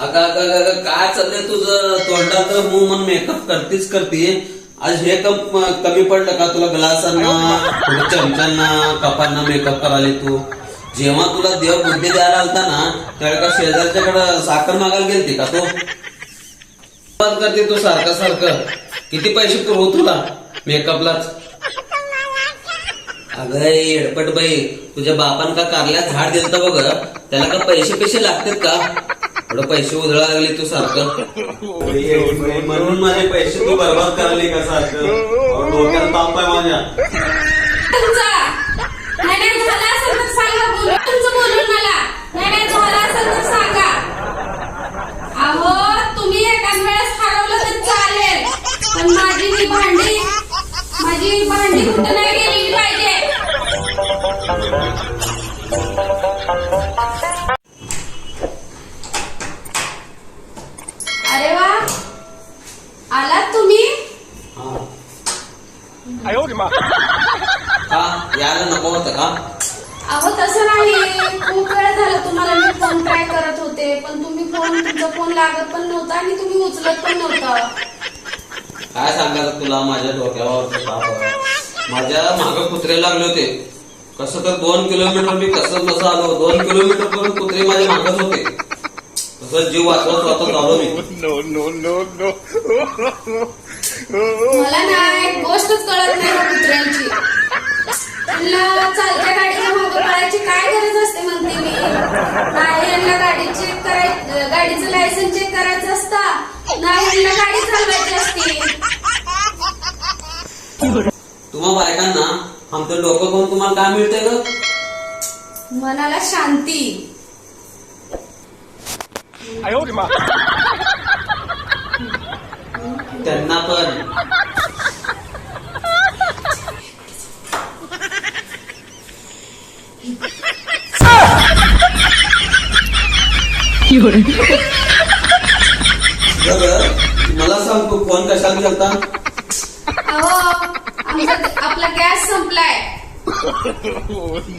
अगं अगं काय चाललंय तुझं? तोंडात मू मन मेकअप करतीच करते आज हे कम कमी पडलं का तुला ग्लासांना थोडं कपांना मेकअप करायला तू? जेव्हा तुला देव बुद्धी द्यायला आलता ना त्यावेळेला शेजारच्याकडं साखर मागायला गेलती का तू? बंद करते तू सारखं सारखं. किती पैसे पुरवू तुला मेकअपलाच अगं एडपट बाई तुझ्या बापान का कारल्या झाड दिलं बघ? त्याला का पैसे पैसे लागतात का? थोडं पैसे उधळा लागले तू सारखं. म्हणून माझे पैसे तू बर्बाद करायले का सारखं? डोक्यात ताप आहे माझ्या. उचलत पण नव्हता. काय सांगायचं तुला? माझ्या डोक्यावर ताप. माझ्या माग कुत्रे लागले होते. कसं तर दोन किलोमीटर मी कसं कसं आलो दोन किलोमीटर पर्यंत कुत्रे माझ्या मागच होते. तसं जीव वाचवत वाचवत आलो मी. No no no no! मला ना एक गोष्टच कळत नाही या कुत्र्यांची. चालत्या गाडीच्या मागं पळायची काय गरज असते म्हणते मी. नाही यांना गाडी चेक कराय गाडीचं लायसन्स चेक करायचं असतं. दहा मिनिटं तुम्हा बायकांना आमचं डोकं पाहून तुम्हाला काय मिळतंय ग? मनाला शांती. त्यांना पण. You're बरं, मला सांग तू फोन कशाला गेलता? अहो आमचा आपला गॅस संपलाय.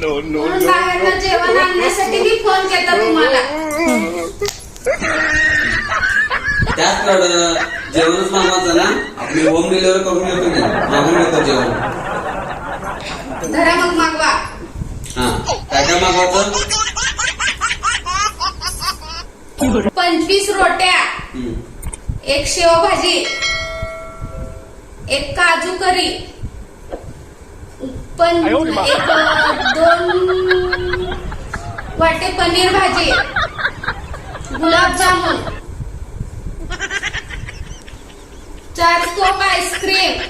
No म्हणून बाहेरनं जेवण आणण्यासाठी मी फोन केला तुम्हाला. त्याचकडं जेवणच मागवायचं ना? आपली होम डिलिव्हरी करून घेतो मी. मागून घेतो जेवण. धरा मग मागवा. हा काय काय मागवायचं? पंचवीस रोट्या. एक शेवभाजी एक काजू करी पण. एक दोन वाटे पनीर भाजी गुलाबजामुन चार कोप आईस्क्रीम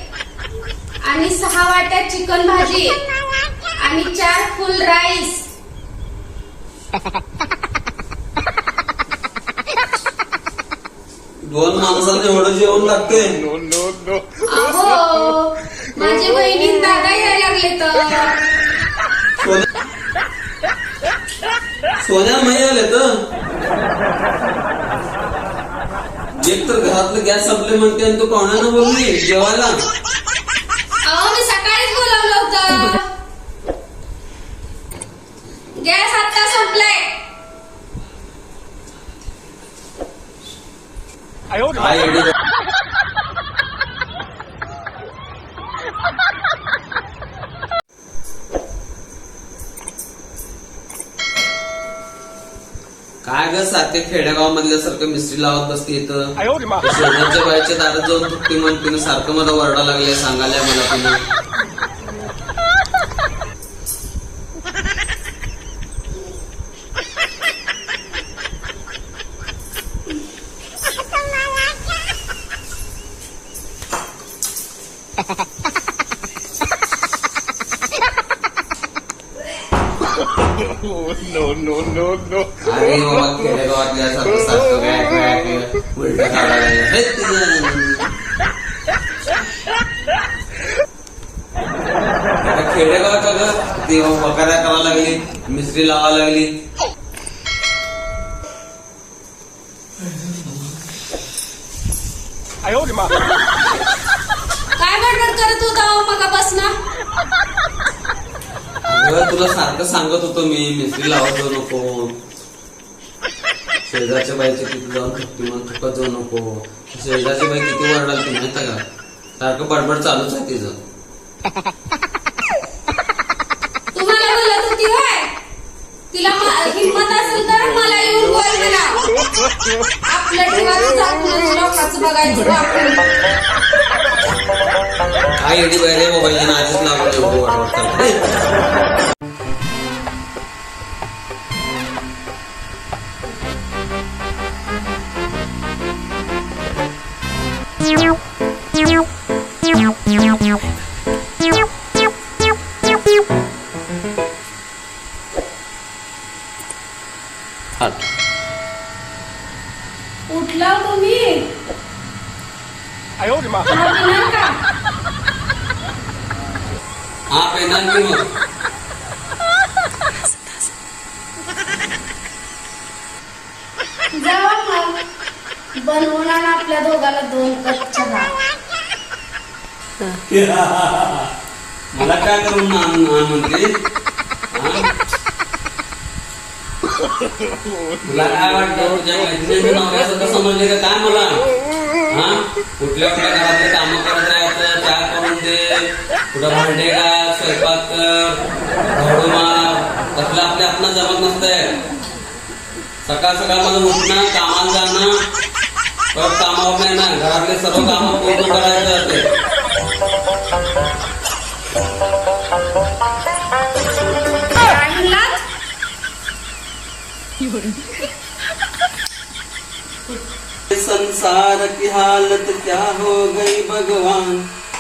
आणि सहा वाट्या चिकन भाजी आणि चार फुल राईस दोन माणसाला एवढं जेवण लागते! अहो माझी बहिणी दादा यायला लागले तर. सोन्या सोन्या माही आले तर. एक तर घरातलं गॅस संपले म्हणते आणि तू पाहुण्यानं बोलली जेवायला. काय ग सारखे खेडेगाव मधल्या सारखं मिस्त्री लावत बसते इथं? शेजारच्या बायच्या दारात जाऊन तू म्हणते सारखं मला वरडा लागले सांगायला मला तुम्ही नो नो नो नो अरे मग खेडेगावातल्या सारखं काय काय उलट आता खेडेगावात अगं ते। बकाऱ्या करावं लागली? मिस्त्री लावा लागली। काय गडबड करत होता हो मगापासून अगं तुला सारखं सांगत होतो मी मिस्त्री लावत जाऊ नको. शेजारच्या बाईच्या तिथे जाऊन थकती मग थकत जाऊ नको. शेजारची बाई किती वरडाल ती माहिती का? सारखं बडबड चालूच आहे तिचं. तुम्हाला बोलत होती होय? तिला म- हिंमत असेल तर मला येऊन बोल म्हणा. आपलं ठिकाण जात लोकांचं बघायचं वापरून. काय एवढी बाहेर रे मोबाईल आधीच लागून एवढी हा पेनाल की मग जावा मग बनवून आण आपल्या दोघाला दोन कप चहा. मला काय करून आण म्हणते? हा? तुला काय वाटतं? तुझ्या मैत्रिणीच्या नवऱ्याचं तर समजले का काय मला. हा? कुठल्या कुठल्या घरातले कामं करत कुठं भांडे का स्वयंपाक कर मार. आपल्या आपण जमत नसतंय. सकाळ सकाळ उठणं कामाला जाणं. परत कामावर नाही ना घरातले सर्व कामं पूर्ण करायचं ते म्हणलात संसार की हालत क्या हो गई भगवान?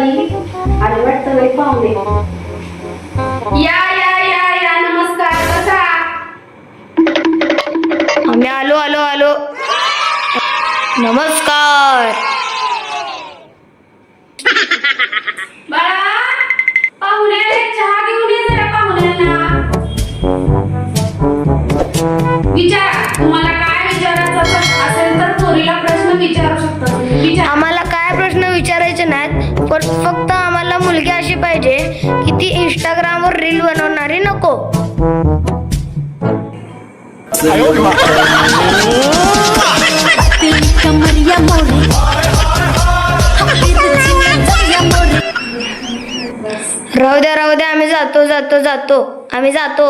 आले वाटतं बाई पाहुणे. या या या या. नमस्कार. कसा? आम्ही आलो आलो आलो. नमस्कार. पण फक्त आम्हाला मुलगी अशी पाहिजे की ती इंस्टाग्रामवर रील बनवणारी नको. राहू द्या राहू द्या आम्ही जातो जातो जातो आम्ही जातो.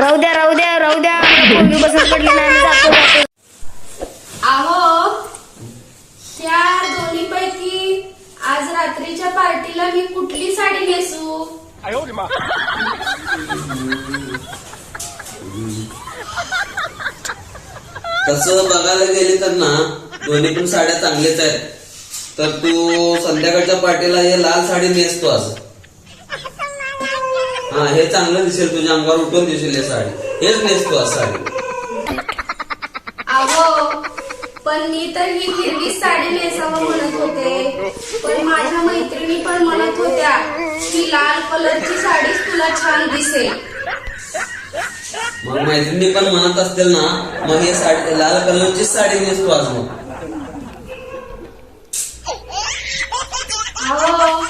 राहू द्या राहू द्या राहू द्या आम्हाला पडली नाही जातो जातो. मी कुठली साडी नेसू? तसं बघायला गेले तर ना दोन्ही पण साड्या चांगल्याच आहेत. तर तू संध्याकाळच्या पार्टीला हे लाल साडी नेसतो असं हा हे चांगलं दिसेल तुझ्या अंगावर उठून दिसेल हे साडी. हेच नेसतो आज साडी. पण मी तर ही हिरवी साडी नेसावं म्हणत होते. पण माझ्या मैत्रिणी पण म्हणत होत्या की लाल कलरची साडीच तुला छान दिसेल. मग मैत्रिणी पण म्हणत असतील ना मग हे साडी लाल कलरची साडी नेसतो आज मग. अहो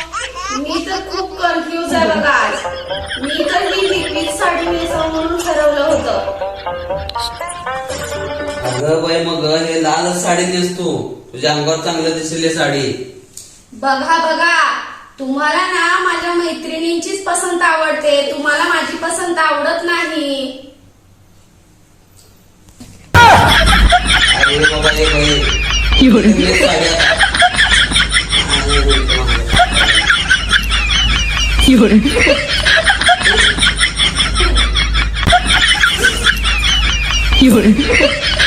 मी तर खूप कन्फ्युज आहे बघा आज. मी तर ही हिरवीच साडी नेसावं म्हणून ठरवलं होतं. अगं बाई मग हे लाल साडी नेसतो तुझ्या अंगावर चांगलं दिसेल साडी. बघा बघा. तुम्हाला ना माझ्या मैत्रिणींचीच पसंत आवडते. तुम्हाला माझी पसंत आवडत नाही. अरे बाबा हे बाई. लय साड्या. अरे बाबा.